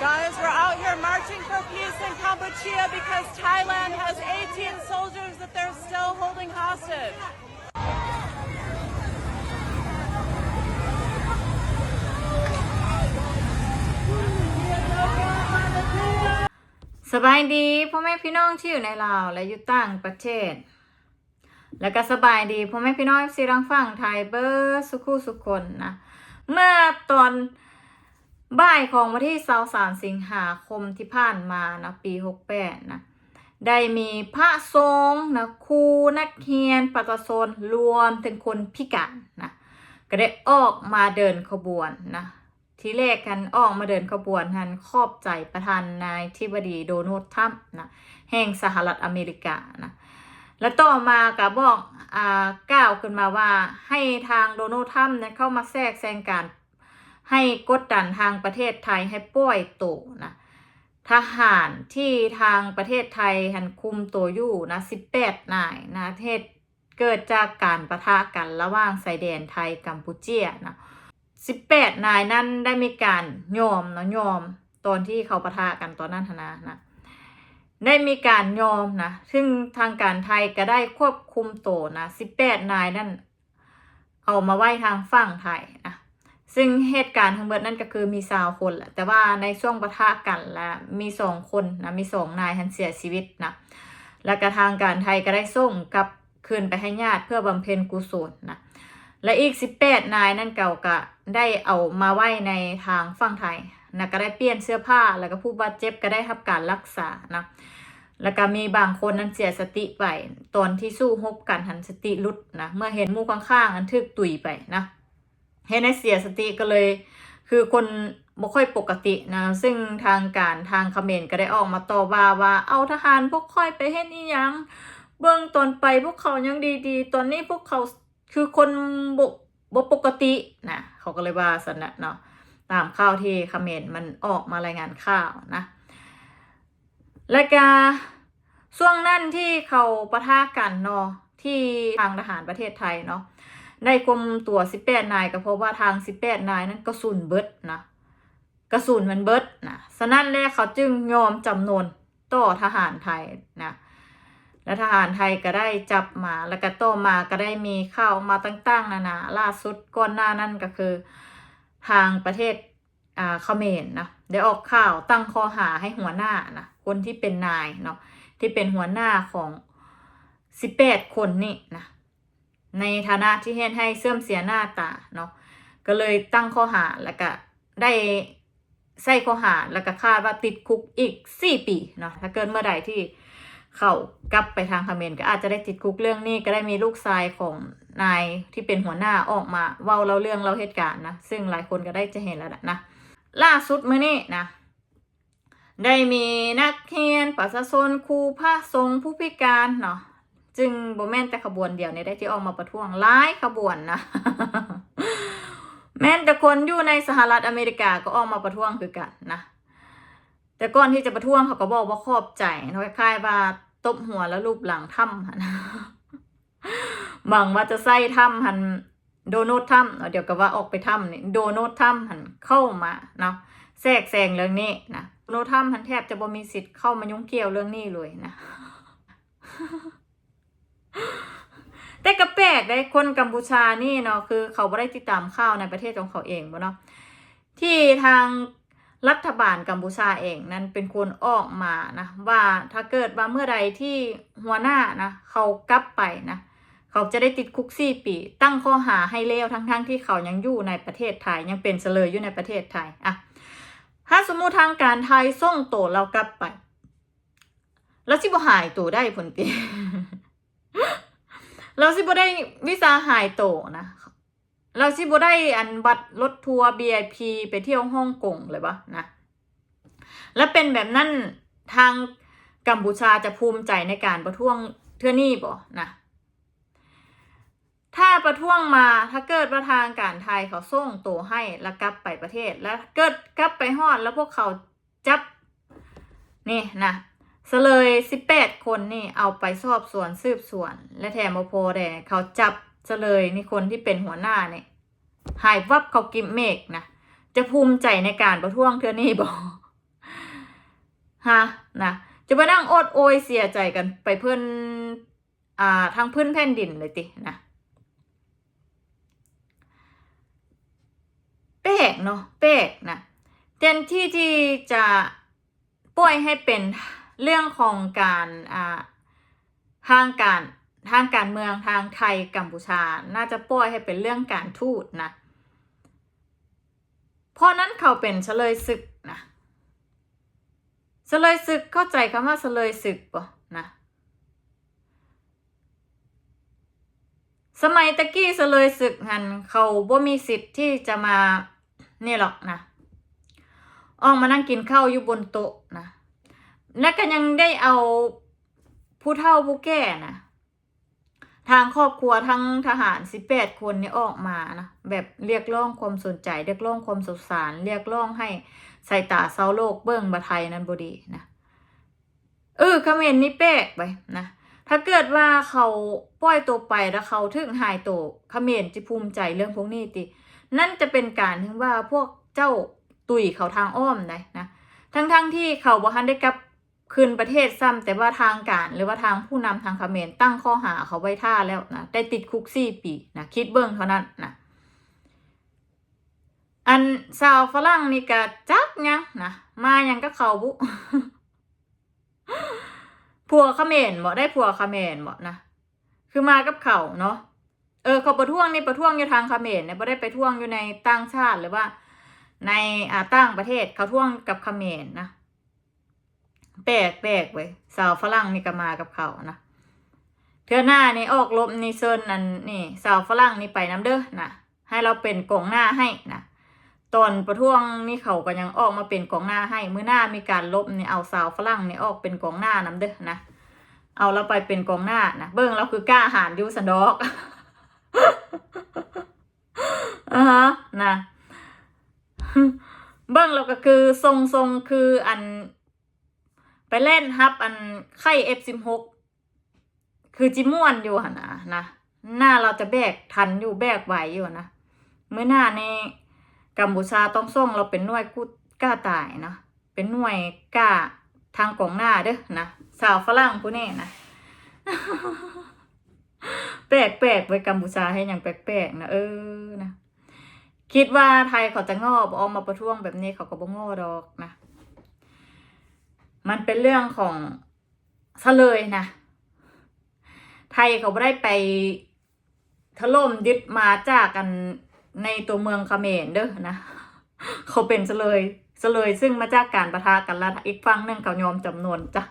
Guys, we're out here marching for peace in Kampuchea because Thailand has 18 soldiers that they're still holding hostage. สบายดีพ่อแม่พี่น้องที่อยู่ในลาวและอยู่ต่างประเทศ แล้วก็สบายดีพ่อแม่พี่น้องที่รังฟังไทยเบอร์สุขุสุคนนะ เมื่อตอน บ่ายของวันที่23สิงหาคมที่ผ่านมานะปี 68 นะ ได้มีพระสงฆ์นะครูนักเรียนปัตตชนรวมถึงคนพิการนะก็ได้ออกมาเดินขบวนนะทีแรกกันออกมาเดินขบวนทันขอบใจประธานนายทิบดีโดนัลด์ทรัมป์นะแห่งสหรัฐอเมริกานะแล้วต่อมาก็บอกอ่ากล่าวขึ้นมาว่าให้ทางโดนัลด์ทรัมป์เนี่ยเข้ามาแทรกแซงการ ให้กดดันทางประเทศไทยให้ปล่อยตัวนะทหารที่ทางประเทศไทยหันคุมตัวอยู่นะ18นายนะเทศเกิดจากการประทะกันระหว่างชายแดนไทยกัมพูเชียนะ18นายนั้นได้มีการยอมเนาะยอมตอนที่เขาประทะกันตอนนั้นนะนะได้มีการยอมนะซึ่งทางการไทยก็ได้ควบคุมตัวนะ18นายนั่นเอามาไว้ทางฝั่งไทยนะ ซึ่งเหตุการณ์ทั้งหมดนั่นก็คือมีสาวคนแหละแต่ว่าในช่วงปะทะกันแล้วมีสองคนนะมีสองนายทันเสียชีวิตนะแล้วก็ทางการไทยก็ได้ส่งกลับคืนไปให้ญาติเพื่อบำเพ็ญกุศลนะและอีก 18 นายนั่นเก่าก็ได้เอามาไว้ในทางฝั่งไทยนะก็ได้เปลี่ยนเสื้อผ้าแล้วก็ผู้บาดเจ็บก็ได้รับการรักษานะแล้วก็มีบางคนนั้นเสียสติไปตอนที่สู้รบกันหันสติลุดนะเมื่อเห็นมู่ข้างๆอันทึกตุยไปนะ เห็นให้เสียสติก็เลย คือคนบ่ค่อยปกตินะ ซึ่งทางการทางเขมรก็ได้ออกมาต่อว่าว่าเอาทหารพวกค่อยไปเฮ็ดอีหยังเบื้องตอนไปพวกเขายังดีๆ ตอนนี้พวกเขาคือคนบบ่ปกตินะเขาก็เลยว่าสนะเนาะตามข่าวที่เขมรมันออกมารายงานข่าวนะและกาช่วงนั้นที่เขาปะทะกันเนาะที่ทางทหารประเทศไทยเนาะ ได้กลมตัว18นายก็เพราะว่าทาง18นายนั้นกระสุนเบิดนะกระสุนมันเบิดนะฉะนั้นแล้วเขาจึงยอมจำนวนต่อทหารไทยนะและทหารไทยก็ได้จับมาแล้วก็โตอมาก็ได้มีข่าวมาต่างๆนานาล่าสุดก่อนหน้านั้นก็คือทางประเทศอ่าเขมรนะได้ออกข่าวตั้งข้อหาให้หัวหน้านะคนที่เป็นนายเนาะที่เป็นหัวหน้าของสิบแปดคนนี่นะ ในฐานะที่เห็นให้เสื่อมเสียหน้าตาเนาะก็เลยตั้งข้อหาแล้วก็ได้ใส่ข้อหาแล้วก็คาดว่าติดคุกอีกสี่ปีเนาะถ้าเกิดเมื่อใดที่เขากลับไปทางเขมรก็อาจจะได้ติดคุกเรื่องนี้ก็ได้มีลูกชายของนายที่เป็นหัวหน้าออกมาเว้าเล่าเรื่องเล่าเหตุการณ์นะซึ่งหลายคนก็ได้จะเห็นแล้วนะล่าสุดมื้อนี้นะได้มีนักเรียนประชาชนครูพระสงฆ์ผู้พิการเนาะ จึงโบแม่นแต่ขบวนเดียวเนี่ยได้ที่ออกมาประท้วงหลายขบวนนะแม้แต่คนอยู่ในสหรัฐอเมริกาก็ออกมาประท้วงคือกันนะแต่ก่อนที่จะประท้วงเขาก็บอกว่าขอบใจคล้ายๆว่าตบหัวแล้วรูปหลังถ้ำหันหวังว่าจะใส่ถ้ำหันโดนัลด์ถ้ำเดี๋ยวก็ว่าออกไปถ้ำนี่โดนัลด์ถ้ำหันเข้ามาเนาะแทรกแซงเรื่องนี้นะโดนัลด์ถ้ำหันแทบจะบ่มีสิทธิ์เข้ามายุ่งเกี่ยวเรื่องนี้เลยนะ แต่ก็แปลกได้คนกัมพูชานี่เนาะคือเขาไม่ได้ติดตามข่าวในประเทศของเขาเองบ่เนาะที่ทางรัฐบาลกัมพูชาเองนั้นเป็นคนออกมานะว่าถ้าเกิดว่าเมื่อใดที่หัวหน้านะเขากลับไปนะเขาจะได้ติดคุกสี่ปี ตั้งข้อหาให้เลวทั้งๆทที่เขายังอยู่ในประเทศไทยยังเป็นเสลยอยู่ในประเทศไทยอะถ้าสมมุติทางการไทยส่งตัวเรากลับไป แล้วสิบ่หายตัวได้ผลตี เราสิบ่ได้วิสาหายโตนะ เราสิบ่ได้อันบัตรรถทัวร์ VIP ไปเที่ยวฮ่องกงเลยปะนะ และเป็นแบบนั้นทางกัมพูชาจะภูมิใจในการประท้วงเทื่อนี่บ่นะ ถ้าประท้วงมาถ้าเกิดว่าทางการไทยเขาส่งตัวให้แล้วกลับไปประเทศ แล้วเกิดกลับไปฮอดแล้วพวกเขาจับนี่นะ เลยสิบแปดคนนี่เอาไปสอบสวนสืบสวน และแถมมาโพแดเขาจับเสลยนี่คนที่เป็นหัวหน้าเนี่ยหายวับเขากิมเมกนะจะภูมิใจในการประท้วงเทือนี่บอกฮะนะจะมานั่งอดโอยเสียใจกันไปเพื่อนอ่าทางพื้นแผ่นดินเลยตินะแปลกเนาะแปลกนะแทนที่ที่จะปล่อยให้เป็น เรื่องของการอ่าทางการทางการเมืองทางไทยกัมพูชา น่าจะปล่อยให้เป็นเรื่องการทูตนะ เพราะนั้นเขาเป็นเฉลยศึกนะเฉลยศึกเข้าใจคำว่าเฉลยศึกปะนะสมัยตะกี้เฉลยศึกหันเขาบ่มีสิทธิ์ที่จะมานี่หรอกนะออกมานั่งกินข้าวอยู่บนโต๊ะนะ และก็ยังได้เอาผู้เฒ่าผู้แก่นะทางครอบครัวทั้งทหารสิบแปดคนนี้ออกมานะแบบเรียกร้องความสนใจ เรียกร้องความสงสาร เรียกร้องให้ใส่ตาเซาโลกเบิ้องบะไทยนั่นบดีนะเออเขมรนี่แปลกไปนะถ้าเกิดว่าเขาปล่อยตัวไปแล้วเขาถึงหายตัวคอมเขมรจะภูมิใจเรื่องพวกนี้ติ นั่นจะเป็นการถึงว่าพวกเจ้าตุยเขาทางอ้อมได้นะทั้งๆทที่เขาบ่ทันได้กลับ คืนประเทศซ้ำแต่ว่าทางการหรือว่าทางผู้นำทางคาเมรตั้งข้อหาเขาไว้ท่าแล้วนะได้ติดคุกสี่ปีนะคิดเบิ่งเท่านั้นนะอันสาวฝรั่งนี่ก็จักยังนะมายังก็เขาบุผัวคาเมรบ่ได้ผัวคาเมรบ่นะคือมากับเขาเนาะเออเขาประท้วงนี่ประท้วงอยู่ทางคาเมรเนี่ยบ่ได้ไปท่วงอยู่ในต่างชาติหรือว่า ในอ่าต่างประเทศเขาท่วงกับคาเมรนะ แปลกแปลกเว้ยสาวฝรั่งนี่ก็มากับเขานะเทือหน้านี่ออกลบนี่เซินนั่นนี่ สาวฝรั่งนี่ไปน้ำเด้อนะให้เราเป็นกองหน้าให้นะตอนประท้วงนี่เขาก็ยังออกมาเป็นกองหน้าให้เมื้อหน้ามีการลบนี่เอาสาวฝรั่งนี่ออกเป็นกองหน้าน้ำเด้อนะเอาเราไปเป็นกองหน้านะเบิ้งเราคือกล้าหาญยูสันดอกอ่าฮะนะเบิ้งเราก็คือทรงทรงคืออัน ไปเล่นฮับ อันไข่เอฟสิบหกคือจิม่วนอยู่หนะนะหน้าเราจะแบกทันอยู่แบกไหวอยู่นะเมื่อหน้าในกัมพูชาต้องส่งเราเป็นหน่วยกู้กล้าตายนะเป็นหน่วยกล้าทางกองหน้าเด้อนะสาวฝรั่งผู้นี้นะแปลกแปลกๆไปกัมพูชาให้อย่างแปลกๆนะเออนะคิดว่าไทยเขาจะงอบออกมาประท้วงแบบนี้เขาก็บ่งอดอกนะ มันเป็นเรื่องของซะเลยนะ ไทยเขาไม่ได้ไปถล่มยึดมาจากกันในตัวเมืองเขมรเด้อนะ เขาเป็นซะเลยซะเลยซึ่งมาจากการประทะกันแล้วอีกฝั่งหนึ่งเขายอมจำนวนจ้ะ